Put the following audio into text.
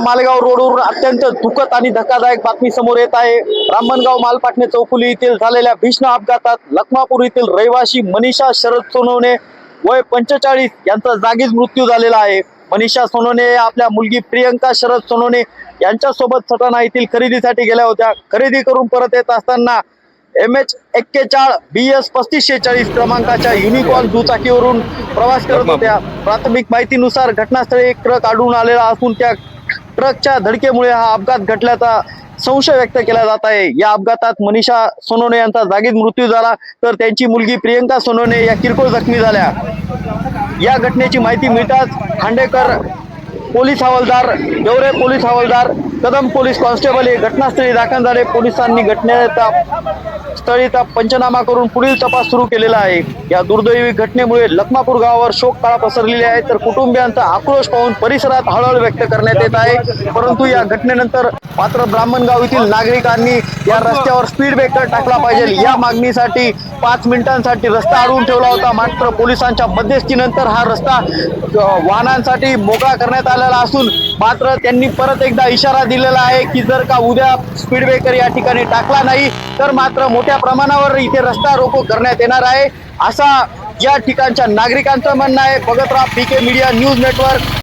मालेगाव रोडवरून अत्यंत दुःखद आणि धक्कादायक बातमी समोर येत आहे. ब्राह्मणगाव मालपाटणे चौफुली येथील झालेल्या भीषण अपघातात लखमापूर येथील रहिवासी मनीषा शरद सोनवणे वय पंचेचाळीस यांचा जागीच मृत्यू झालेला आहे. मनीषा सोनवणे आपल्या मुलगी प्रियंका शरद सोनवणे यांच्यासोबत सटाणा येथील खरेदीसाठी गेल्या होत्या. खरेदी करून परत येत असताना एम एच एक्केचाळ बी एस पस्तीस शेहेचाळीस क्रमांकाच्या युनिकॉर्न दुचाकीवरून प्रवास करत होत्या. प्राथमिक माहितीनुसार घटनास्थळी एक ट्रक आढळून आलेला असून त्या ट्रकच्या धडकेमुळे हा अपघात घडल्याचा संशय व्यक्त केला जात आहे. या अपघातात मनीषा सोनोने यांचा जागीच मृत्यू झाला. तर त्यांची मुलगी प्रियंका सोनोने या किरकोळ जखमी झाल्या. या घटनेची माहिती मिळताच खांडेकर पोलीस हवालदार देवरे पोलीस हवालदार कदम पोलीस कॉन्स्टेबल हे घटनास्थळी दाखल झाले. पोलिसांनी घटनेचा स्थळी पंचनामा करून पुढील तपास सुरू केलेला आहे. या दुर्दैवी घटनेमुळे लखमापूर गावावर शोक काळा पसरलेली आहे. तर कुटुंबियांचा आक्रोश पाहून परिसरात हळहळ व्यक्त करण्यात येत आहे. परंतु या घटनेनंतर मात्र ब्राह्मणगाव येथील नागरिकांनी या रस्त्यावर स्पीड ब्रेकर टाकला पाहिजे. या मागणीसाठी पाच मिनिटांसाठी रस्ता अडवून ठेवला होता. मात्र पोलिसांच्या मध्यस्थीनंतर हा रस्ता वाहनांसाठी मोकळा करण्यात आलेला असून मात्र त्यांनी परत एकदा इशारा दिलेला आहे की जर का उद्या स्पीड ब्रेकर या ठिकाणी टाकला नाही तर मात्र मोठ्या प्रमाणावर इथे रस्ता रोको करण्यात येणार आहे. असा या ठिकाणच्या नागरिकांचं म्हणणं आहे. बघत राहा P K media news network